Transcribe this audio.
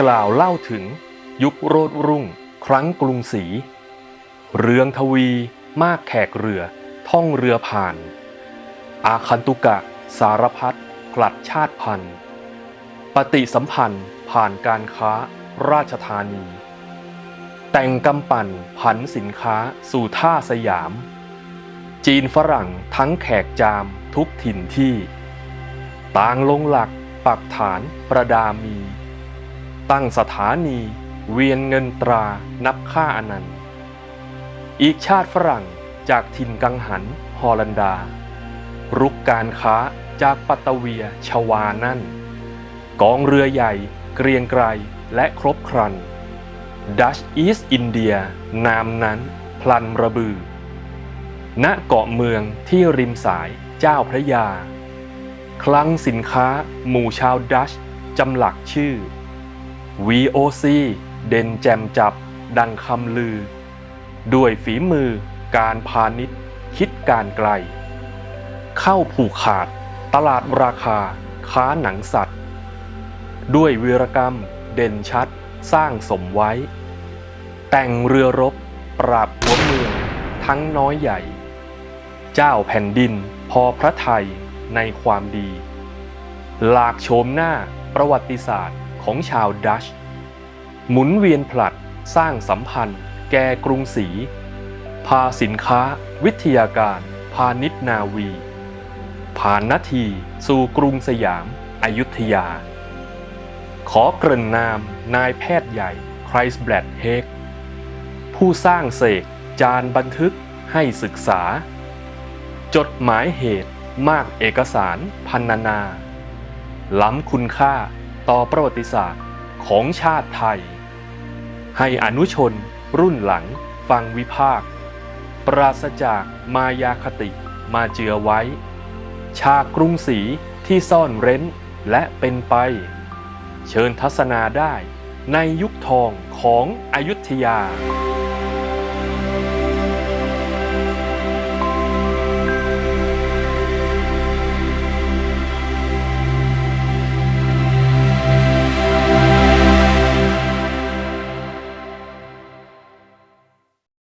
กล่าวเล่าถึงยุคโรดรุ่ง ครั้งกรุงศรี เรืองทวี มากแขกเรือ ท่องเรือผ่าน อาคันตุกะ สารพัดกลัดชาติพันธุ์ ปฏิสัมพันธ์ผ่านการค้าราชธานี แต่งกำปั่นผันสินค้าสู่ท่าสยาม จีนฝรั่งทั้งแขกจามทุกถิ่นที่ ต่างลงหลักปักฐานประดามี ตั้งสถานี เวียนเงินตรานับค่าอนันต์ อีกชาติฝรั่งจากถิ่นกังหันฮอลันดา รุกการค้าจากปัตตเวียชวานั่น กองเรือใหญ่เกรียงไกรและครบครัน ดัชอีสอินเดีย นามนั้น พลันระบือ ณเกาะเมืองที่ริมสายเจ้าพระยา คลังสินค้าหมู่ชาวดัชจำหลักชื่อ VOC เด่นแจมจับดังคำลือ ด้วยฝีมือการพาณิชย์คิดการไกล เข้าผูกขาดตลาดราคาค้าหนังสัตว์ ด้วยวีรกรรมเด่นชัดสร้างสมไว้ แต่งเรือรบปราบหัวเมืองทั้งน้อยใหญ่ เจ้าแผ่นดินพอพระไทยในความดี หลากโฉมหน้าประวัติศาสตร์ ของชาวดัช หมุนเวียนผลัดสร้างสัมพันธ์ แก่กรุงศรี พาสินค้า วิทยาการ พาณิชนาวี ผ่านนาทีสู่กรุงสยามอายุทยา ขอเกริ่นนามนายแพทย์ใหญ่ไครส์แบลดเฮกผู้สร้างเสกจานบันทึกให้ศึกษา จดหมายเหตุมากเอกสารพันนานา ล้ำคุณค่า ต่อประวัติศาสตร์ของชาติไทย ให้อนุชนรุ่นหลังฟังวิพากษ์ปราศจากมายาคติมาเจือไว้ ชากรุงศรีที่ซ่อนเร้นและเป็นไป เชิญทัศนาได้ในยุคทองของอยุธยา